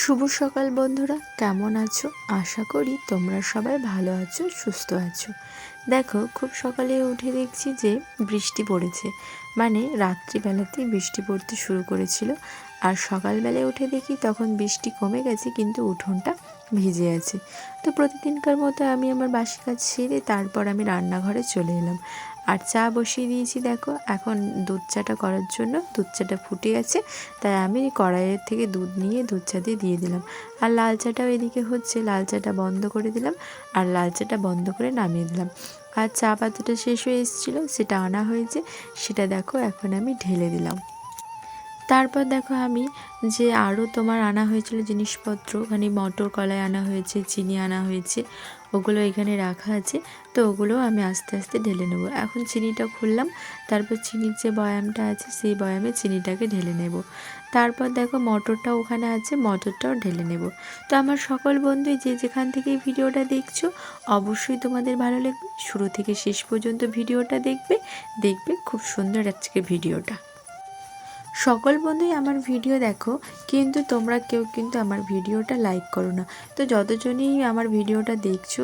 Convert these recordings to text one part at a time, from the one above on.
শুভ সকাল বন্ধুরা, কেমন আছো? আশা করি তোমরা সবাই ভালো আছো, সুস্থ আছো। দেখো, খুব সকালে উঠে দেখছি যে বৃষ্টি পড়েছে। মানে রাত্রিবেলাতেই বৃষ্টি পড়তে শুরু করেছিল। আর সকালবেলায় উঠে দেখি তখন বৃষ্টি কমে গেছে, কিন্তু উঠোনটা ভিজে আছে। তো প্রতিদিনকার মতো আমি আমার বাসি কাজ সেরে তারপর আমি রান্নাঘরে চলে এলাম। আর চা বসিয়ে দিয়েছি, দেখো। এখন দুধ চাটা করার জন্য, দুধ চাটা ফুটে গেছে, তাই আমি কড়াইয়ের থেকে দুধ নিয়ে দুধ চা দিয়ে দিয়ে দিলাম। আর লাল চাটাও এদিকে হচ্ছে, লাল চাটা বন্ধ করে দিলাম, আর লাল চাটা বন্ধ করে নামিয়ে দিলাম। আর চা পাতাটা শেষ হয়ে এসেছিল, সেটা আনা হয়েছে, সেটা দেখো এখন আমি ঢেলে দিলাম। তারপর দেখো আমি যে আরও তোমার আনা হয়েছিল জিনিসপত্র ওখানে মটর কলাই আনা হয়েছে, চিনি আনা হয়েছে ওগুলো এখানে রাখা আছে। তো ওগুলো আমি আস্তে আস্তে ঢেলে নেব। এখন চিনিটা খুললাম। তারপর চিনির যে বয়ামটা আছে, সেই বয়ামে চিনিটাকে ঢেলে নেব। তারপর দেখো মটরটা ওখানে আছে, মটরটাও ঢেলে নেব। তো আমার সকল বন্ধুই যে যেখান থেকে ভিডিওটা দেখছ, অবশ্যই তোমাদের ভালো লাগবে। শুরু থেকে শেষ পর্যন্ত ভিডিওটা দেখবে। দেখবে খুব সুন্দর আজকে ভিডিওটা। সকল বন্ধুই আমার ভিডিও দেখো, কিন্তু তোমরা কেউ কিন্তু আমার ভিডিওটা লাইক করো না। তো যতজনই আমার ভিডিওটা দেখছ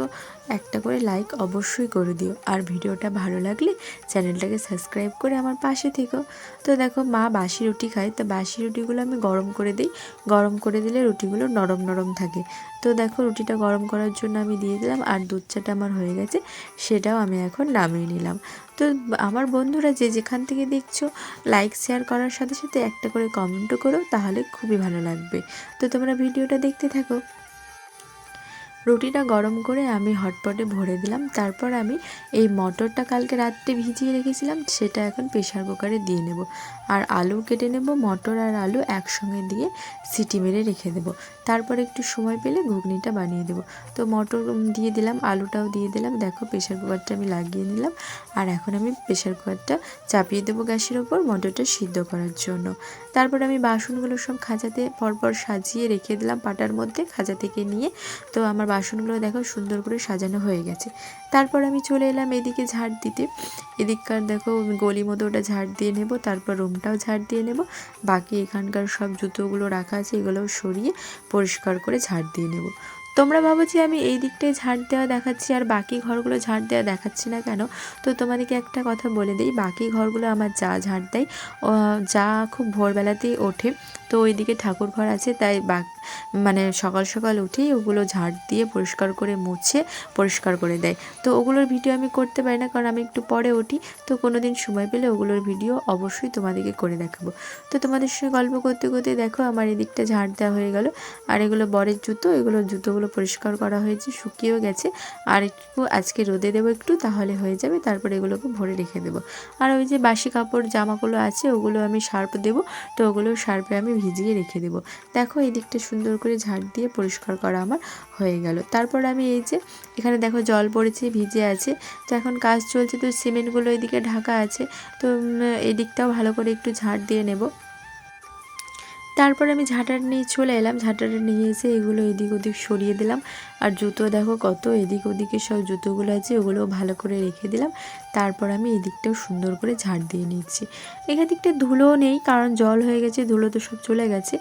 একটা করে লাইক অবশ্যই করে দিও। আর ভিডিওটা ভালো লাগলে চ্যানেলটাকে সাবস্ক্রাইব করে আমার পাশে থেকো। তো দেখো, মা বাসি রুটি খায়, তো বাসি রুটিগুলো আমি গরম করে দিই। গরম করে দিলে রুটিগুলো নরম নরম থাকে। তো দেখো, রুটিটা গরম করার জন্য আমি দিয়ে দিলাম, আর দুধ চাটা আমার হয়ে গেছে, সেটাও আমি এখন নামিয়ে নিলাম। তো আমার বন্ধুরা যে যেখান থেকে দেখছ লাইক শেয়ার করার সাথে সাথে একটা করে কমেন্টও করো, তাহলে খুবই ভালো লাগবে। তো তোমরা ভিডিওটা দেখতে থাকো। রুটিটা গরম করে আমি হটপটে ভরে দিলাম। তারপর আমি এই মটরটা কালকে রাত্রে ভিজিয়ে রেখেছিলাম, সেটা এখন প্রেশার কুকারে দিয়ে নেব। আর আলু কেটে নেব, মটর আর আলু একসঙ্গে দিয়ে সিটি মেরে রেখে দেব। তারপর একটু সময় পেলে ঘুগনিটা বানিয়ে দেব। তো মটর দিয়ে দিলাম, আলুটাও দিয়ে দিলাম। দেখো প্রেশার কুকারটা আমি লাগিয়ে নিলাম। আর এখন আমি প্রেশার কুকারটা চাপিয়ে দেবো গ্যাসের ওপর মটরটা সিদ্ধ করার জন্য। তারপর আমি বাসনগুলো সব খাঁচাতে পরপর সাজিয়ে রেখে দিলাম পাটার মধ্যে, খাঁচা থেকে নিয়ে। তো আমার বাসনগুলো দেখো সুন্দর করে সাজানো হয়ে গেছে। তারপর আমি চলে এলাম এদিকে ঝাড় দিতে। এদিককার দেখো গলি মতো ওটা ঝাড় দিয়ে নেব, তারপর রুমটাও ঝাড় দিয়ে নেব। বাকি এখানকার সব জুতোগুলো রাখা আছে, এগুলোও সরিয়ে পরিষ্কার করে ঝাড় দিয়ে নেব। তোমরা ভাবো যে আমি এই দিকটায় ঝাড় দেওয়া দেখাচ্ছি আর বাকি ঘরগুলো ঝাড় দেওয়া দেখাচ্ছি না কেন? তো তোমাদেরকে একটা কথা বলে দিই, বাকি ঘরগুলো আমার যা ঝাড় দেয় যা খুব ভোরবেলাতেই ওঠে। তো ওইদিকে ঠাকুর ঘর আছে, তাই বা মানে সকাল সকাল উঠেই ওগুলো ঝাড় দিয়ে পরিষ্কার করে মুছে পরিষ্কার করে দেয়। তো ওগুলোর ভিডিও আমি করতে পারি না, কারণ আমি একটু পরে উঠি। তো কোনো দিন সময় পেলে ওগুলোর ভিডিও অবশ্যই তোমাদেরকে করে দেখাবো। তো তোমাদের সঙ্গে গল্প করতে করতে দেখো আমার এদিকটা ঝাড় দেওয়া হয়ে গেল। আর এগুলো বরের জুতো, এগুলো জুতোগুলো পরিষ্কার করা হয়েছে, শুকিয়েও গেছে। আর একটু আজকে রোদে দেবো একটু, তাহলে হয়ে যাবে। তারপরে এগুলোকে ভরে রেখে দেবো। আর ওই যে বাসি কাপড়, জামাগুলো আছে, ওগুলো আমি সার্প দেবো। তো ওগুলো সার্পে আমি ভিজিয়ে রেখে দেবো। দেখো এই দিকটা সুন্দর করে ঝাড় দিয়ে পরিষ্কার করা আমার হয়ে গেল। তারপর আমি এই যে, এখানে দেখো জল পড়েছে, ভিজে আছে। তো এখন কাজ চলছে, তো সিমেন্টগুলো এদিকে ঢাকা আছে। তো এদিকটাও ভালো করে একটু ঝাড় দিয়ে নেব। তারপর আমি ঝাঁটার নিয়ে চলে এলাম। ঝাঁটাটা নিয়ে এসে এগুলো এদিক ওদিক সরিয়ে দিলাম। আর জুতো দেখো কত এদিক ওদিকে সব জুতোগুলো আছে, ওগুলোও ভালো করে রেখে দিলাম। তারপর আমি এদিকটাও সুন্দর করে ঝাড় দিয়ে নিচ্ছি। এখান দিকটা ধুলোও নেই, কারণ জল হয়ে গেছে, ধুলো তো সব চলে গেছে।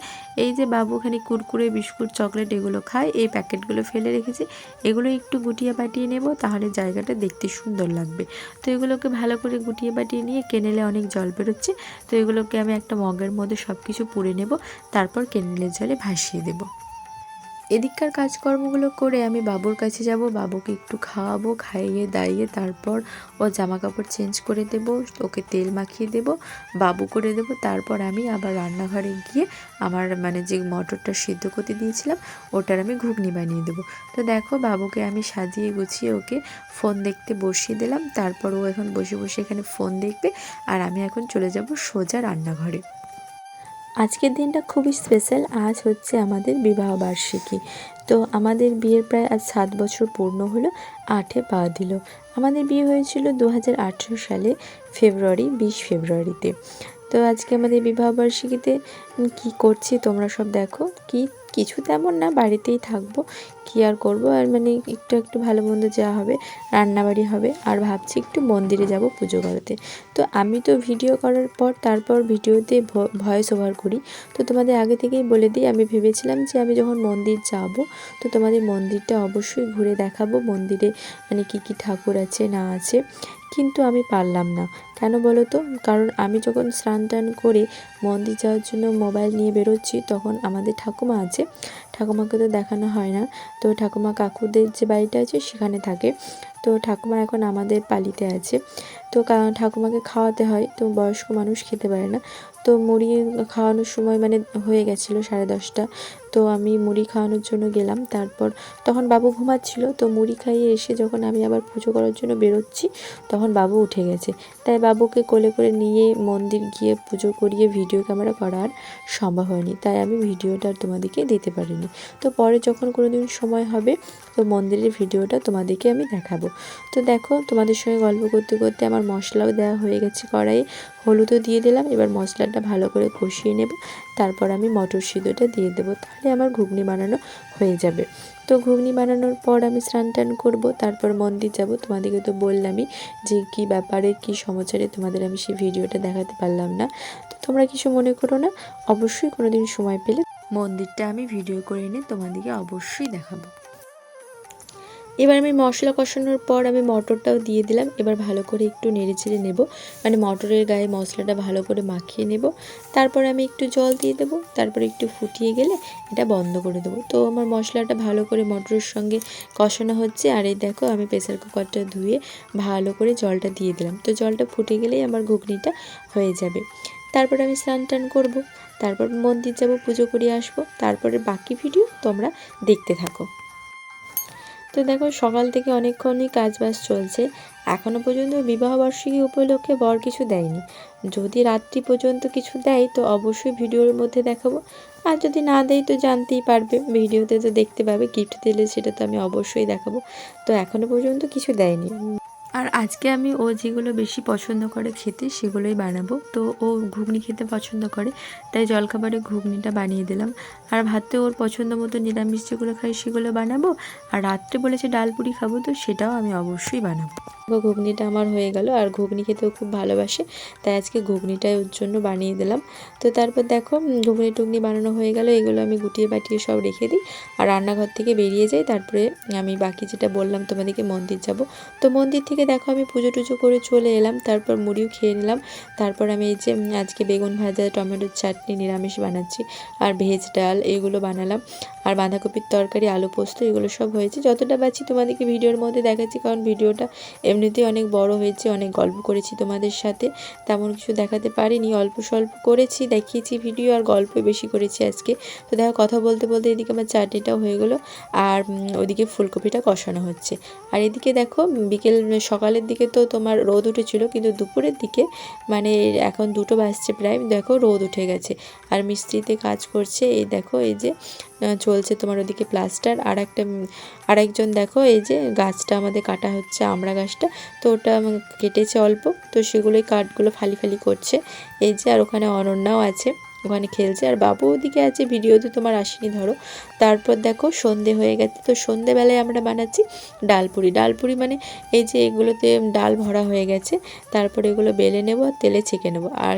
এই যে বাবু খানি কুরকুরে, বিস্কুট, চকলেট এগুলো খায়, এই প্যাকেটগুলো ফেলে রেখেছি। এগুলো একটু গুটিয়ে পাটিয়ে নেব, তাহলে জায়গাটা দেখতে সুন্দর লাগবে। তো এগুলোকে ভালো করে গুটিয়ে পাটিয়ে নিয়ে কেনেলে অনেক জল বেরোচ্ছে। তো এগুলোকে আমি একটা মগের মধ্যে সব কিছু পুড়ে নেব। তারপর কেনেলের জলে ভাসিয়ে দেবো। এদিককার কাজকর্মগুলো করে আমি বাবুর কাছে যাব, বাবুকে একটু খাওয়াবো, খাইয়ে দাইয়ে তারপর ও জামা কাপড় চেঞ্জ করে দেব, ওকে তেল মাখিয়ে দেব, বাবু করে দেব, তারপর আমি আবার রান্নাঘরে গিয়ে আমার মানে যে মটরটা সিদ্ধ করতে দিয়েছিলাম, ওটার আমি ঘুগনি বানিয়ে দেবো। তো দেখো বাবুকে আমি সাজিয়ে গুছিয়ে ওকে ফোন দেখতে বসিয়ে দিলাম, তারপর ও এখন বসে বসে এখানে ফোন দেখবে, আর আমি এখন চলে যাব সোজা রান্নাঘরে। আজকের দিনটা খুবই স্পেশাল আজ হচ্ছে আমাদের বিবাহ বার্ষিকী। তো আমাদের বিয়ের প্রায় আজ সাত বছর পূর্ণ হলো, আটে পা দিল। আমাদের বিয়ে হয়েছিল দু হাজার আঠেরো সালে, ফেব্রুয়ারি, বিশ ফেব্রুয়ারিতে। তো আজকে আমাদের বিবাহ বার্ষিকীতে কী করছি তোমরা সব দেখো, কি কিছু তেমন না, বাড়িতেই থাকব। কী আর করব? আর মানে একটু একটু ভালো মন্দ যা হবে, রান্নাবাড়ি হবে। আর ভাবছি একটু মন্দিরে যাব পুজো করাতে। তো আমি তো ভিডিও করার পর, তারপর ভিডিওতে ভয়েস ওভার করি। তো তোমাদের আগে থেকেই বলে দিই, আমি ভেবেছিলাম যে আমি যখন মন্দির যাব, তো তোমাদের মন্দিরটা অবশ্যই ঘুরে দেখাবো। মন্দিরে মানে কি কি ঠাকুর আছে, না আছে। কিন্তু আমি পারলাম না। কেন বলো তো? কারণ আমি যখন স্নান টান করে মন্দির যাওয়ার জন্য মোবাইল নিয়ে বেরোচ্ছি, তখন আমাদের ঠাকুমা আছে। ঠাকুমাকে তো দেখানো হয় না। তো ঠাকুমা কাকুদের যে বাড়িটা আছে সেখানে থাকে। তো ঠাকুমা এখন আমাদের পালিতে আছে। তো ঠাকুমাকে খাওয়াতে হয়। তো বয়স্ক মানুষ খেতে পারে না। তো মুড়ি খাওয়ানোর সময় মানে হয়ে গেছিল সাড়ে দশটা। তো আমি মুড়ি খাওয়ানোর জন্য গেলাম। তারপর তখন বাবু ঘুমাচ্ছিল। তো মুড়ি খাইয়ে এসে যখন আমি আবার পুজো করার জন্য বেরোচ্ছি, তখন বাবু উঠে গেছে। তাই বাবুকে কোলে করে নিয়ে মন্দির গিয়ে পুজো করিয়ে ভিডিও ক্যামেরা করা আর সম্ভব হয়নি। তাই আমি ভিডিওটা তোমাদেরকে দিতে পারিনি। তো পরে যখন কোনো দিন সময় হবে, তো মন্দিরের ভিডিওটা তোমাদেরকে আমি দেখাবো। তো দেখো, তোমাদের সঙ্গে গল্প করতে করতে আমার মশলাও দেওয়া হয়ে গেছে কড়াইয়ে। হলুদও দিয়ে দিলাম, এবার মশলাটা ভালো করে কষিয়ে নেব। তারপর আমি মটর সিদ্ধটা দিয়ে দেবো, তাহলে আমার ঘুগনি বানানো হয়ে যাবে। তো ঘুগনি বানানোর পর আমি স্নান টান করব, তারপর মন্দির যাব। তোমাদেরকে তো বললামই যে কি ব্যাপারে, কি সমাচারে তোমাদের আমি সেই ভিডিওটা দেখাতে পারলাম না। তো তোমরা কিছু মনে করো না, অবশ্যই কোনো দিন সময় পেলে মন্দিরটা আমি ভিডিও করে এনে তোমাদেরকে অবশ্যই দেখাবো। এবার আমি মশলা কষানোর পর আমি মটরটাও দিয়ে দিলাম। এবার ভালো করে একটু নেড়ে চেড়ে নেব। মানে মটরের গায়ে মশলাটা ভালো করে মাখিয়ে নেব। তারপর আমি একটু জল দিয়ে দেবো। তারপর একটু ফুটিয়ে গেলে এটা বন্ধ করে দেবো। তো আমার মশলাটা ভালো করে মটরের সঙ্গে কষানো হচ্ছে। আর এই দেখো আমি প্রেসার কুকারটা ধুয়ে ভালো করে জলটা দিয়ে দিলাম। তো জলটা ফুটে গেলেই আমার ঘুগনিটা হয়ে যাবে। তারপর আমি স্নান টান করব। তারপর মন্দির যাব, পুজো করে আসব। তারপরে বাকি ভিডিও তোমরা দেখতে থাকো। তো দেখো, সকাল থেকে অনেকক্ষণই কাজ বাজ চলছে। এখনও পর্যন্ত বিবাহবার্ষিকী উপলক্ষে বর কিছু দেয়নি। যদি রাত্রি পর্যন্ত কিছু দেয়, তো অবশ্যই ভিডিওর মধ্যে দেখাবো। আর যদি না দেয়, তো জানতেই পারবে। ভিডিওতে তো দেখতে পাবে গিফট দিলে সেটা তো আমি অবশ্যই দেখাবো। তো এখনও পর্যন্ত কিছু দেয়নি। আর আজকে আমি ও যেগুলো বেশি পছন্দ করে খেতে সেগুলোই বানাবো। তো ও ঘুগনি খেতে পছন্দ করে, তাই জলখাবারে ঘুগনিটা বানিয়ে দিলাম। আর ভাতে ওর পছন্দ মতো নিরামিষ যেগুলো খাই সেগুলো বানাবো। আর রাত্রে বলেছে ডাল পুরি খাব, তো সেটাও আমি অবশ্যই বানাবো। ঘুগনিটা আমার হয়ে গেল আর ঘুগনি খেতেও খুব ভালোবাসে, তাই আজকে ঘুগনিটাই ওর জন্য বানিয়ে দিলাম। তো তারপর দেখো ঘুগনি টুগনি বানানো হয়ে গেল, এগুলো আমি গুটিয়ে বাটিয়ে সব রেখে দিই আর রান্নাঘর থেকে বেরিয়ে যাই। তারপরে আমি বাকি যেটা বললাম, তোমাদেরকে মন্দির যাব। তো মন্দির থেকে দেখো, আমি পুজো টুজো করে চলে এলাম, তারপর মুড়িও খেয়ে নিলাম। তারপর আমি এই যে আজকে বেগুন ভাজা, টমেটোর চাটনি নিরামিষ বানাচ্ছি আর ভেজ ডাল এগুলো বানালাম। আর বাঁধাকপির তরকারি, আলু পোস্ত, এগুলো সব হয়েছে। যতটা পাচ্ছি তোমাদেরকে ভিডিওর মধ্যে দেখাচ্ছি, কারণ ভিডিওটা এমনিতেই অনেক বড় হয়েছে, অনেক গল্প করেছি তোমাদের সাথে। তেমন কিছু দেখাতে পারিনি, অল্প স্বল্প করেছি, দেখিয়েছি ভিডিও আর গল্প বেশি করেছি আজকে। তো দেখো, কথা বলতে বলতে এদিকে আমার চাটনিটাও হয়ে গেলো, আর ওদিকে ফুলকপিটা কষানো হচ্ছে। আর এদিকে দেখো, বিকেল, সকালের দিকে তো তোমার রোদ উঠেছিল, কিন্তু দুপুরের দিকে মানে এখন দুটো বাজছে প্রায়, দেখো রোদ উঠে গেছে। আর মিস্ত্রিতে কাজ করছে, এই দেখো, এই যে চলছে তোমার ওদিকে প্লাস্টার আর একটা আরেকজন দেখো, এই যে গাছটা আমাদের কাটা হচ্ছে আমড়া গাছটা। তো ওটা কেটেছে অল্প, তো সেগুলোই কাঠগুলো ফালি ফালি করছে। এই যে, আর ওখানে অনন্যাও আছে। ওখানে খেলছে। আর বাবু ওদিকে আছে ভিডিওতে তোমার আসেনি, ধরো। তারপর দেখো, সন্ধে হয়ে গেছে। তো সন্ধেবেলায় আমরা বানাচ্ছি ডালপুরি ডালপুরি মানে এই যে এগুলোতে ডাল ভরা হয়ে গেছে, তারপর এগুলো বেলে নেব আর তেলে ছেঁকে নেব। আর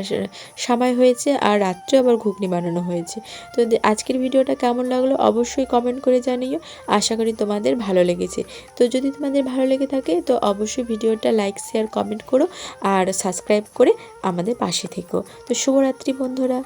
সময় হয়েছে, আর রাত্রে আবার ঘুগনি বানানো হয়েছে। তো আজকের ভিডিওটা কেমন লাগল অবশ্যই কমেন্ট করে জানিও। আশা করি তোমাদের ভালো লেগেছে। তো যদি তোমাদের ভালো লেগে থাকে, তো অবশ্যই ভিডিওটা লাইক শেয়ার কমেন্ট করো। আর সাবস্ক্রাইব করে আমাদের পাশে থেকো। তো শুভরাত্রি বন্ধুরা।